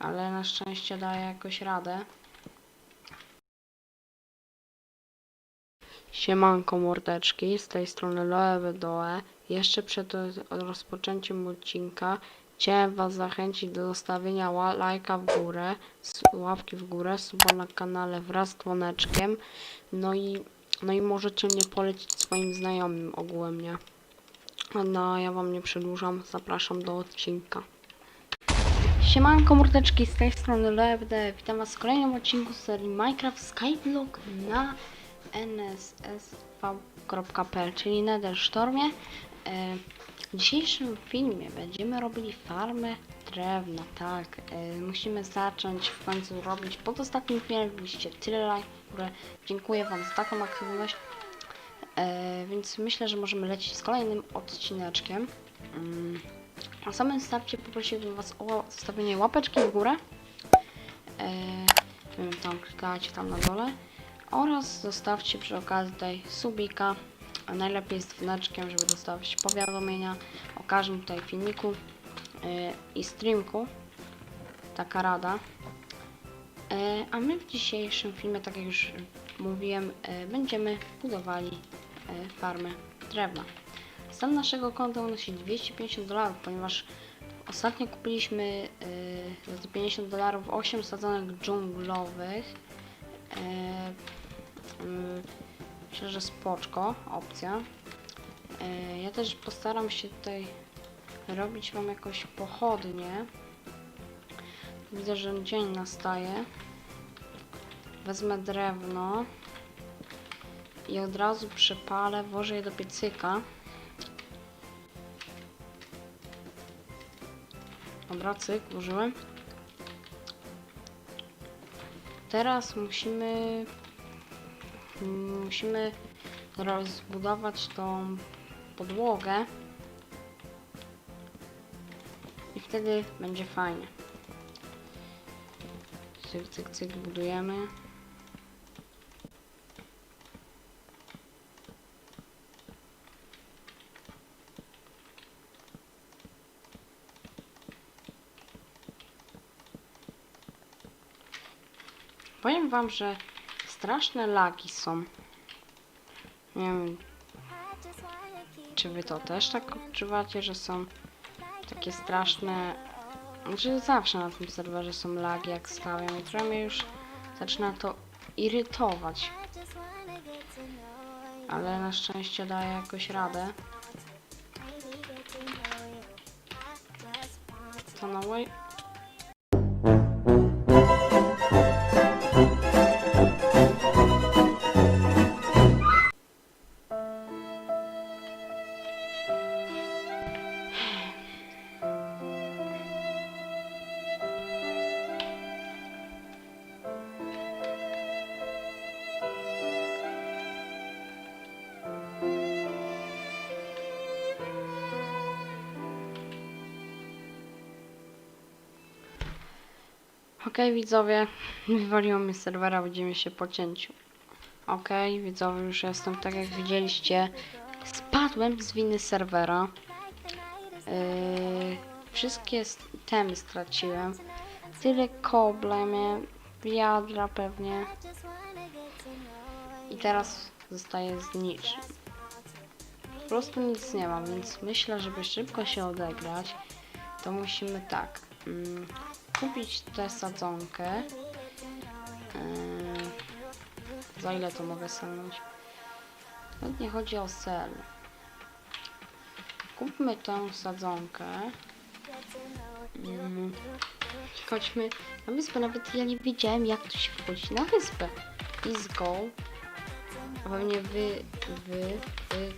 ale na szczęście daję jakoś radę. Siemanko mordeczki, z tej strony Loewe Doe. Jeszcze przed rozpoczęciem odcinka chciałem Was zachęcić do zostawienia lajka w górę, łapki w górę, suba na kanale wraz z dzwoneczkiem. No i, no i możecie mnie polecić swoim znajomym ogółem, nie? No, ja Wam nie przedłużam, zapraszam do odcinka. Siemanko mordeczki, z tej strony LeFD. Witam Was w kolejnym odcinku serii Minecraft Skyblock na nssv.pl, czyli Nethersztormie. E, W dzisiejszym filmie będziemy robili farmę drewna, tak. E, Musimy zacząć w końcu robić. Pod ostatnim filmem byliście tyle lajków, które dziękuję Wam za taką aktywność. E, więc myślę, że możemy lecieć z kolejnym odcineczkiem. Na samym starcie poprosiłbym Was o zostawienie łapeczki w górę. E, wiem, tam klikajcie tam na dole. Oraz zostawcie przy okazji tutaj subika. A najlepiej z dzwoneczkiem, żeby dostawać powiadomienia o każdym tutaj filmiku e, i streamku. Taka rada. E, a my w dzisiejszym filmie, tak jak już mówiłem, e, będziemy budowali e, farmę drewna. Stan naszego konta wynosi 250 dolarów, ponieważ ostatnio kupiliśmy yy, za te 50 dolarów 8 sadzonek dżunglowych. Yy, yy, myślę, że spoczko opcja. Yy, ja też postaram się tutaj robić Wam jakoś pochodnie. Widzę, że dzień nastaje. Wezmę drewno i od razu przepalę, włożę je do piecyka. Dobra, cyk, włożyłem. Teraz musimy musimy rozbudować tą podłogę i wtedy będzie fajnie. Cyk, cyk, cyk, budujemy. Powiem wam, że straszne lagi są. Nie wiem, czy wy to też tak odczuwacie, że są takie straszne... Znaczy zawsze na tym serwerze są lagi jak stawiam i trochę mnie już zaczyna to irytować. Ale na szczęście daję jakoś radę. To na. Okej widzowie, wywaliło mnie serwera, widzimy się po cięciu. Okej widzowie, już jestem, tak jak widzieliście, spadłem z winy serwera. Yy, wszystkie temy straciłem. Tyle kobla wiadra pewnie. I teraz zostaje z niczym. Po prostu nic nie mam, więc myślę, żeby szybko się odegrać, to musimy tak. Mm, kupić tę sadzonkę. Yy, za ile to mogę selnąć? Nawet nie chodzi o sel. Kupmy tę sadzonkę. Mm, chodźmy na wyspę. Nawet ja nie wiedziałem, jak tu się wchodzi na wyspę. Let's go. A pewnie wy, wy, wy,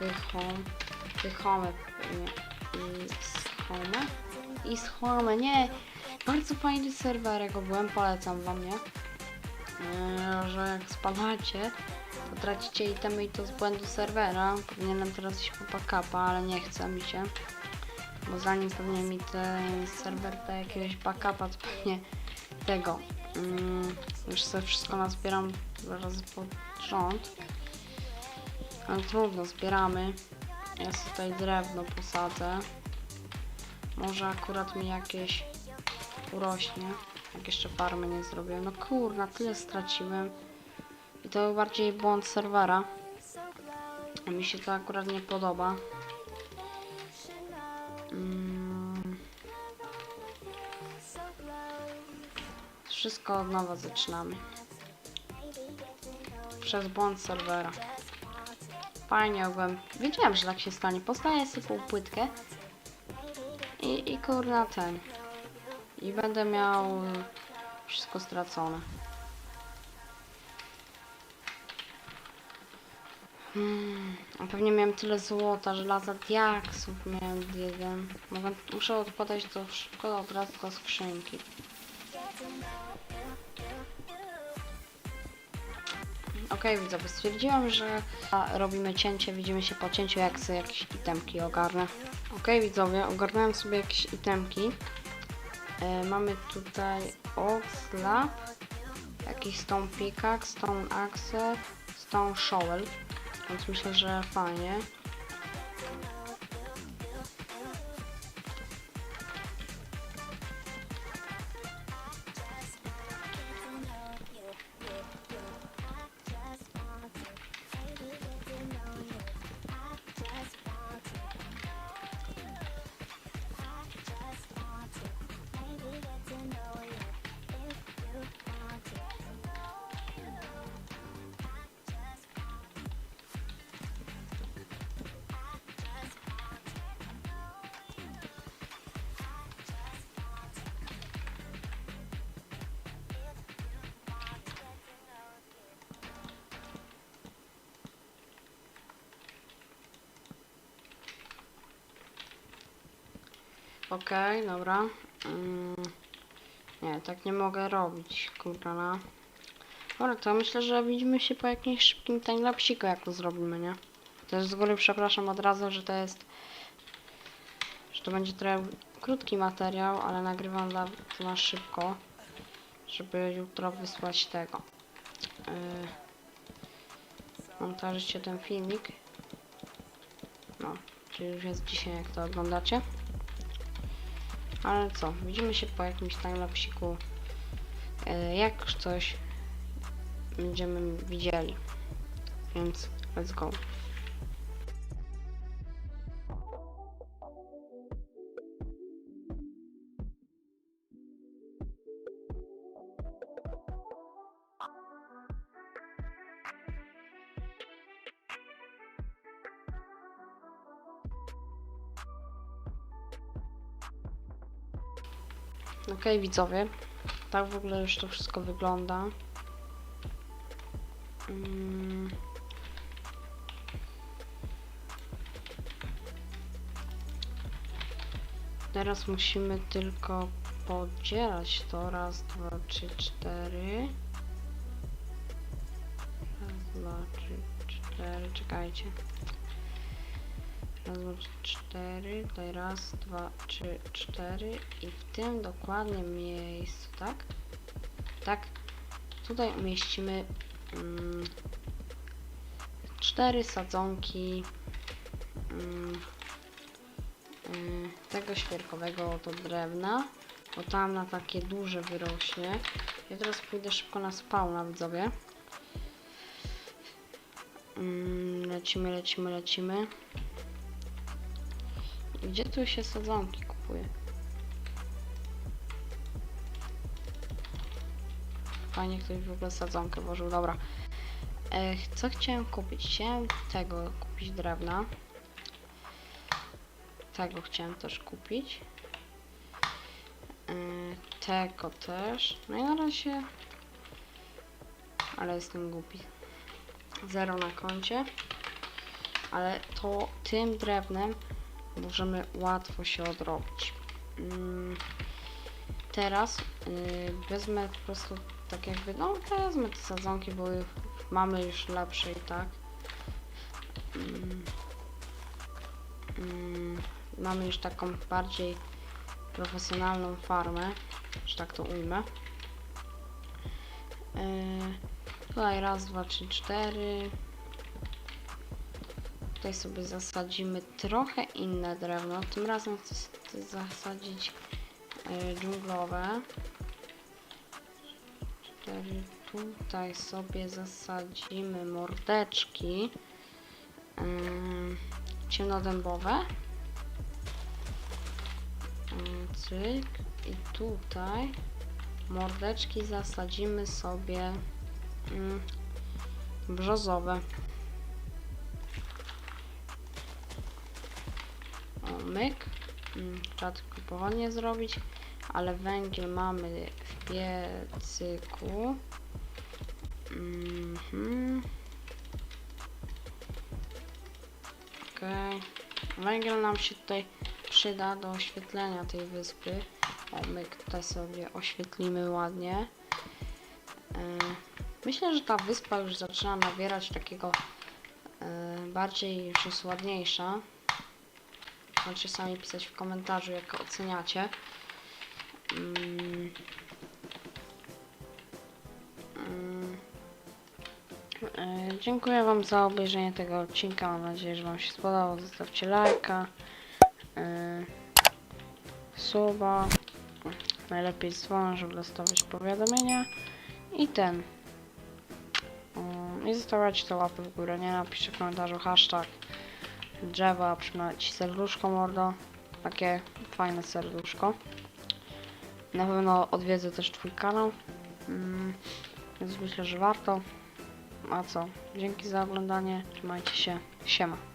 wy home, wy home pewnie. Home? I Home. Nie, bardzo fajny serwer, go byłem, polecam wam, nie? Eee, że jak spadacie, to tracicie itemy i to z błędu serwera. Powinienem teraz iść po backupa, ale nie chce mi się. Bo zanim pewnie mi ten serwer da jakiegoś backupa, to pewnie tego. Mm, już sobie wszystko nazbieram dwa razy pod rząd. Ale trudno, zbieramy. Ja sobie tutaj drewno posadzę. Może akurat mi jakieś urośnie. Jak jeszcze farmy nie zrobiłem. No kurna, tyle straciłem. I to bardziej błąd serwera. A mi się to akurat nie podoba. Mm. Wszystko od nowa zaczynamy. Przez błąd serwera. Fajnie ogółem. Wiedziałem, że tak się stanie. Postaję sobie pół płytkę. I, i kurna ten. I będę miał wszystko stracone. Hmm, a pewnie miałem tyle złota, żelaza, diaksów miałem jeden. Mogę, muszę odkładać to szybko od razu do skrzynki. Okej, widzowie, stwierdziłam, że robimy cięcie, widzimy się po cięciu, jak sobie jakieś itemki ogarnę. Okej, widzowie, ogarnąłem sobie jakieś itemki. E, mamy tutaj Oxlab, jakiś Stone Pickaxe, Stone Axe, Stone Shovel, więc myślę, że fajnie. Okej, dobra. Mm, nie, tak nie mogę robić, kurwa. No. Dobra, to myślę, że widzimy się po jakimś szybkim timelapsiku, jak to zrobimy, nie? Też z góry przepraszam od razu, że to jest... że to będzie trochę krótki materiał, ale nagrywam dla na szybko, żeby jutro wysłać tego. Yy, montażycie ten filmik. No, czyli już jest dzisiaj, jak to oglądacie. Ale co, widzimy się po jakimś timelapsiku. E, jak już coś będziemy widzieli. Więc let's go. Okej, widzowie. Tak w ogóle już to wszystko wygląda. Mm. Teraz musimy tylko podzielać to. Raz, dwa, trzy, cztery. Raz, dwa, trzy, cztery. Czekajcie. Raz, dwa, cztery. Tutaj raz, dwa, trzy, cztery. I w tym dokładnie miejscu, tak? Tak. Tutaj umieścimy mm, cztery sadzonki mm, mm, tego świerkowego oto drewna. Bo tam na takie duże wyrośnie. Ja teraz pójdę szybko na spawna, widzowie. Mm, lecimy, lecimy, lecimy. Gdzie tu się sadzonki kupuje? Fajnie ktoś w ogóle sadzonkę włożył, dobra. E, co chciałem kupić? Chciałem tego kupić drewna. Tego chciałem też kupić. E, tego też. No i na razie... Ale jestem głupi. Zero na koncie. Ale to tym drewnem możemy łatwo się odrobić. Mm, teraz yy, wezmę po prostu tak jakby, no wezmę te sadzonki, bo mamy już lepsze i tak. Mm, mm, mamy już taką bardziej profesjonalną farmę, że tak to ujmę. Yy, tutaj raz, dwa, trzy, cztery. Tutaj sobie zasadzimy trochę inne drewno. Tym razem chcę zasadzić y, dżunglowe. Tutaj sobie zasadzimy mordeczki ym, ciemnodębowe. Ym, Cyk. I tutaj mordeczki zasadzimy sobie ym, brzozowe. Myk. Mm, Trzeba tylko powolnie zrobić, ale węgiel mamy w piecyku. Mhm. Okej. Węgiel nam się tutaj przyda do oświetlenia tej wyspy. O, myk tutaj sobie oświetlimy ładnie. E, Myślę, że ta wyspa już zaczyna nabierać takiego e, bardziej już jest ładniejsza. Możecie sami pisać w komentarzu, jak oceniacie. Mm. Mm. E, Dziękuję Wam za obejrzenie tego odcinka. Mam nadzieję, że Wam się spodobał. Zostawcie lajka, e, suba. Najlepiej dzwon, żeby dostawać powiadomienia. I ten. Mm, I zostawiać te łapy w górę. Nie napiszcie w komentarzu hashtag drzewa, przypomnieć serduszko mordo. Takie fajne serduszko. Na pewno odwiedzę też twój kanał. Mm, więc myślę, że warto. A co? Dzięki za oglądanie. Trzymajcie się. Siema.